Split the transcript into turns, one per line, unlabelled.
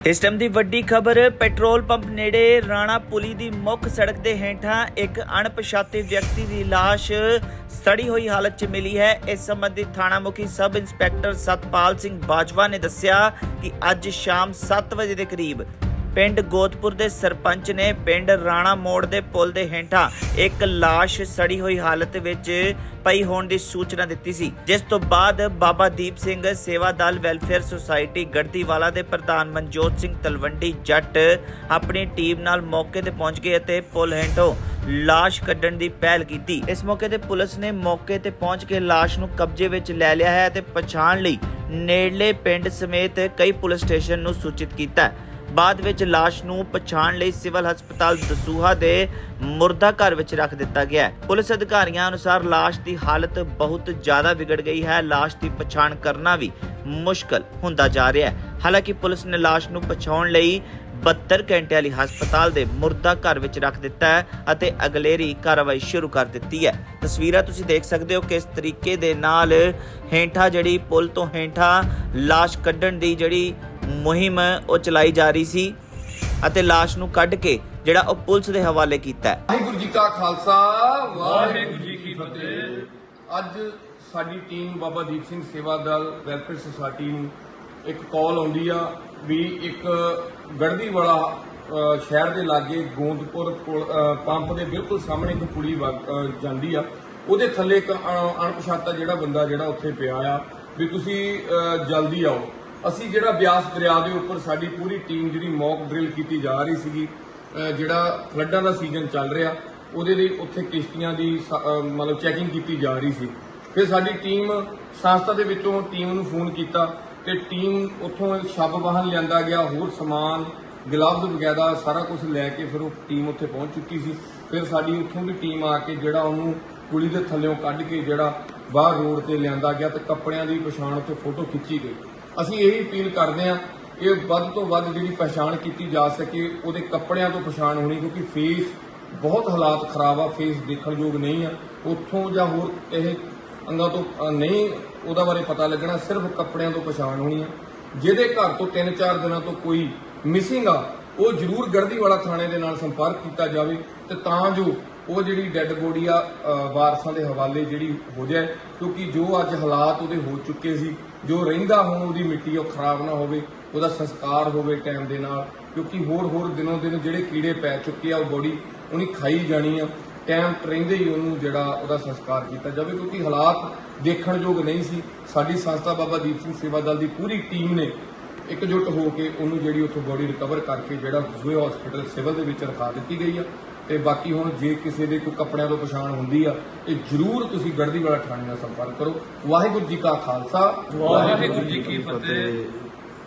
ਇਸ ਟਾਈਮ ਦੀ ਵੱਡੀ ਖਬਰ, ਪੈਟਰੋਲ ਪੰਪ ਨੇੜੇ ਰਾਣਾ ਪੁਲੀ ਦੀ ਮੁੱਖ ਸੜਕ ਦੇ ਹੇਠਾਂ ਇੱਕ ਅਣਪਛਾਤੇ ਵਿਅਕਤੀ ਦੀ ਲਾਸ਼ ਸੜੀ ਹੋਈ ਹਾਲਤ 'ਚ ਮਿਲੀ ਹੈ। ਇਸ ਸੰਬੰਧੀ ਥਾਣਾ ਮੁਖੀ ਸਬ ਇੰਸਪੈਕਟਰ ਸਤਪਾਲ ਸਿੰਘ ਬਾਜਵਾ ਨੇ ਦੱਸਿਆ ਕਿ ਅੱਜ ਸ਼ਾਮ 7 ਵਜੇ ਦੇ ਕਰੀਬ ਪਿੰਡ ਗੋਤਪੁਰ ਦੇ ਸਰਪੰਚ ਨੇ ਪਿੰਡ ਰਾਣਾ ਮੋੜ ਦੇ ਪੁਲ ਦੇ ਹੇਠਾਂ ਇੱਕ ਲਾਸ਼ ਸੜੀ ਹੋਈ ਹਾਲਤ ਵਿੱਚ ਪਈ ਹੋਣ ਦੀ ਸੂਚਨਾ ਦਿੱਤੀ ਸੀ, ਜਿਸ ਤੋਂ ਬਾਅਦ ਬਾਬਾ ਦੀਪ ਸਿੰਘ ਸੇਵਾ ਦਲ ਵੈਲਫੇਅਰ ਸੁਸਾਇਟੀ ਗੜਦੀਵਾਲਾ ਦੇ ਪ੍ਰਧਾਨ ਮਨਜੋਤ ਸਿੰਘ ਤਲਵੰਡੀ ਜੱਟ ਆਪਣੀ ਟੀਮ ਨਾਲ ਮੌਕੇ ਤੇ ਪਹੁੰਚ ਗਏ ਅਤੇ ਪੁਲ ਹੇਠੋਂ ਲਾਸ਼ ਕੱਢਣ ਦੀ ਪਹਿਲ ਕੀਤੀ। ਇਸ ਮੌਕੇ ਤੇ ਪੁਲਿਸ ਨੇ ਮੌਕੇ ਤੇ ਪਹੁੰਚ ਕੇ ਲਾਸ਼ ਨੂੰ ਕਬਜ਼ੇ ਵਿੱਚ ਲੈ ਲਿਆ ਹੈ ਅਤੇ ਪਛਾਣ ਲਈ ਨੇੜਲੇ ਪਿੰਡ ਸਮੇਤ ਕਈ ਪੁਲਿਸ ਸਟੇਸ਼ਨ ਨੂੰ ਸੂਚਿਤ ਕੀਤਾ ਹੈ। ਬਾਅਦ ਵਿੱਚ ਲਾਸ਼ ਨੂੰ ਪਛਾਣ ਲਈ ਸਿਵਲ ਹਸਪਤਾਲ ਦਸੂਹਾ ਦੇ ਮੁਰਦਾ ਘਰ ਵਿੱਚ ਰੱਖ ਦਿੱਤਾ ਗਿਆ ਹੈ। ਪੁਲਿਸ ਅਧਿਕਾਰੀਆਂ ਅਨੁਸਾਰ ਲਾਸ਼ ਦੀ ਹਾਲਤ ਬਹੁਤ ਜ਼ਿਆਦਾ ਵਿਗੜ ਗਈ ਹੈ। ਲਾਸ਼ ਦੀ ਪਛਾਣ ਕਰਨਾ ਵੀ ਮੁਸ਼ਕਲ ਹੁੰਦਾ ਜਾ ਰਿਹਾ ਹੈ। ਹਾਲਾਂਕਿ ਪੁਲਿਸ ਨੇ ਲਾਸ਼ ਨੂੰ ਪਛਾਉਣ ਲਈ 72 ਘੰਟਿਆਂ ਲਈ ਹਸਪਤਾਲ ਦੇ ਮੁਰਦਾ ਘਰ ਵਿੱਚ ਰੱਖ ਦਿੱਤਾ ਹੈ ਅਤੇ ਅਗਲੇਰੀ ਕਾਰਵਾਈ ਸ਼ੁਰੂ ਕਰ ਦਿੱਤੀ ਹੈ। ਤਸਵੀਰਾਂ ਤੁਸੀਂ ਦੇਖ ਸਕਦੇ ਹੋ ਕਿਸ ਤਰੀਕੇ ਦੇ ਨਾਲ ਹੇਠਾਂ ਜਿਹੜੀ ਪੁਲ ਤੋਂ ਹੇਠਾਂ ਲਾਸ਼ ਕੱਢਣ ਦੀ ਜਿਹੜੀ ਮੁਹਿੰਮ ਉਹ ਚਲਾਈ ਜਾ ਰਹੀ ਸੀ ਅਤੇ ਲਾਸ਼ ਨੂੰ ਕੱਢ ਕੇ ਜਿਹੜਾ ਉਹ ਪੁਲਿਸ ਦੇ ਹਵਾਲੇ ਕੀਤਾ ਹੈ।
ਵਾਹਿਗੁਰੂ ਜੀ ਕਾ ਖਾਲਸਾ, ਵਾਹਿਗੁਰੂ ਜੀ ਕੀ ਫਤਿਹ। ਅੱਜ ਸਾਡੀ ਟੀਮ ਬਾਬਾ ਦੀਪ ਸਿੰਘ ਸੇਵਾ ਦਲ ਵੈਲਫੇਅਰ ਸੁਸਾਇਟੀ ਨੂੰ ਇੱਕ ਕਾਲ ਆਉਂਦੀ ਆ ਵੀ ਇੱਕ ਗੜਦੀ ਵਾਲਾ ਸ਼ਹਿਰ ਦੇ ਲਾਗੇ ਗੋਂਦਪੁਰ ਪੁਲ- ਪੰਪ ਦੇ ਬਿਲਕੁਲ ਸਾਹਮਣੇ ਇੱਕ ਕੁੜੀ ਵਗ- ਜਾਂਦੀ ਆ। ਉਹਦੇ ਥੱਲੇ ਇੱਕ ਅਣਪਛਾਤਾ ਜਿਹੜਾ ਬੰਦਾ ਜਿਹੜਾ ਉੱਥੇ ਪਿਆ ਆ ਵੀ ਤੁਸੀਂ ਜਲਦੀ ਆਓ। ਅਸੀਂ ਜਿਹੜਾ ਬਿਆਸ ਦਰਿਆ ਦੇ ਉੱਪਰ ਸਾਡੀ ਪੂਰੀ ਟੀਮ ਜਿਹੜੀ ਮੌਕ ਡਰਿਲ ਕੀਤੀ ਜਾ ਰਹੀ ਸੀਗੀ ਜਿਹੜਾ ਫਲੱਡਾਂ ਦਾ ਸੀਜ਼ਨ ਚੱਲ ਰਿਹਾ, ਉਹਦੇ ਲਈ ਉੱਥੇ ਕਿਸ਼ਤੀਆਂ ਦੀ ਸ- ਮਤਲਬ ਚੈਕਿੰਗ ਕੀਤੀ ਜਾ ਰਹੀ ਸੀ। ਫਿਰ ਸਾਡੀ ਟੀਮ ਸੰਸਥਾ ਦੇ ਵਿੱਚੋਂ ਟੀਮ ਨੂੰ ਫੋਨ ਕੀਤਾ ਤੇ ਟੀਮ ਉੱਥੋਂ ਇੱਕ ਸ਼ਬ ਵਾਹਨ ਲਿਆਂਦਾ ਗਿਆ, ਹੋਰ ਸਮਾਨ, ਗਲਵਜ਼ ਵਗੈਰਾ ਸਾਰਾ ਕੁਝ ਲੈ ਕੇ ਫਿਰ ਉਹ ਟੀਮ ਉੱਥੇ ਪਹੁੰਚ ਚੁੱਕੀ ਸੀ। ਫਿਰ ਸਾਡੀ ਉੱਥੋਂ ਦੀ ਟੀਮ ਆ ਕੇ ਜਿਹੜਾ ਉਹਨੂੰ ਕੁੜੀ ਦੇ ਥੱਲੇੋਂ ਕੱਢ ਕੇ ਜਿਹੜਾ ਬਾਹਰ ਰੋਡ ਤੇ ਲਿਆਂਦਾ ਗਿਆ ਤੇ ਕੱਪੜਿਆਂ ਦੀ ਪਛਾਣ ਉੱਤੇ ਫੋਟੋ ਖਿੱਚੀ ਗਈ। ਅਸੀਂ ਇਹੀ ਅਪੀਲ ਕਰਦੇ ਹਾਂ, ਇਹ ਵੱਧ ਤੋਂ ਵੱਧ ਜਿਹੜੀ ਪਛਾਣ ਕੀਤੀ ਜਾ ਸਕੇ, ਉਹਦੇ ਕੱਪੜਿਆਂ ਤੋਂ ਪਛਾਣ ਹੋਣੀ, ਕਿਉਂਕਿ ਫੇਸ ਬਹੁਤ ਹਾਲਾਤ ਖਰਾਬ ਆ ਫੇਸ ਦੇਖਣਯੋਗ ਨਹੀਂ ਆ। ਉੱਥੋਂ ਜਾਂ ਹੋਰ ਇਹ ਅੰਗਾਂ ਤੋਂ ਨਹੀਂ, ਉਹਦਾ ਬਾਰੇ ਪਤਾ ਲੱਗਣਾ, ਸਿਰਫ ਕੱਪੜਿਆਂ ਤੋਂ ਪਛਾਣ ਹੋਣੀ ਆ। ਜਿਹਦੇ ਘਰ ਤੋਂ 3-4 ਦਿਨਾਂ ਤੋਂ ਕੋਈ ਮਿਸਿੰਗ ਆ ਉਹ ਜ਼ਰੂਰ ਗੜਦੀ ਵਾਲਾ ਥਾਣੇ ਦੇ ਨਾਲ ਸੰਪਰਕ ਕੀਤਾ ਜਾਵੇ ਤੇ ਤਾਂ ਜੋ ਉਹ ਜਿਹੜੀ ਡੈੱਡ ਬੋਡੀ ਆ ਵਾਰਸਾਂ ਦੇ ਹਵਾਲੇ ਜਿਹੜੀ ਹੋ ਜਾਏ, ਕਿਉਂਕਿ ਜੋ ਅੱਜ ਹਾਲਾਤ ਉਹਦੇ ਹੋ ਚੁੱਕੇ ਸੀ, ਜੋ ਰਹਿੰਦਾ ਹੁਣ ਉਹਦੀ ਮਿੱਟੀ ਉਹ ਖਰਾਬ ਨਾ ਹੋਵੇ, ਉਹਦਾ ਸੰਸਕਾਰ ਹੋਵੇ ਟਾਈਮ ਦੇ ਨਾਲ, ਕਿਉਂਕਿ ਹੋਰ ਹੋਰ ਦਿਨੋਂ ਦਿਨ ਜਿਹੜੇ ਕੀੜੇ ਪੈ ਚੁੱਕੇ ਆ ਉਹ ਬੋਡੀ ਉਹਨੇ ਖਾਈ ਜਾਣੀ ਆ, ਟਾਈਮ ਰਹਿੰਦੇ ਹੀ ਉਹਨੂੰ ਜਿਹੜਾ ਉਹਦਾ ਸੰਸਕਾਰ ਕੀਤਾ ਜਾਵੇ, ਕਿਉਂਕਿ ਹਾਲਾਤ ਦੇਖਣਯੋਗ ਨਹੀਂ ਸੀ। ਸਾਡੀ ਸੰਸਥਾ ਬਾਬਾ ਦੀਪ ਸਿੰਘ ਸੇਵਾ ਦਲ ਦੀ ਪੂਰੀ ਟੀਮ ਨੇ ਇਕਜੁੱਟ ਹੋ ਕੇ ਉਹਨੂੰ ਜਿਹੜੀ ਉੱਥੋਂ ਬੋਡੀ ਰਿਕਵਰ ਕਰਕੇ ਜਿਹੜਾ ਦੂਏ ਹਸਪੀਟਲ ਸਿਵਲ ਦੇ ਵਿੱਚ ਰਖਾ ਦਿੱਤੀ ਗਈ ਆ। ਤੇ ਬਾਕੀ ਹੁਣ ਜੇ ਕਿਸੇ ਦੇ ਕੋਈ ਕੱਪੜਿਆਂ ਤੋਂ ਪਛਾਣ ਹੁੰਦੀ ਆ ਇਹ ਜ਼ਰੂਰ ਤੁਸੀਂ ਗੜਦੀ ਵਾਲਾ ਥਾਣੇ ਨਾਲ ਸੰਪਰਕ ਕਰੋ। ਵਾਹਿਗੁਰੂ ਜੀ ਕਾ ਖਾਲਸਾ
ਵਾਹਿਗੁਰੂ ਜੀ ਕੀ ਫਤਿਹ।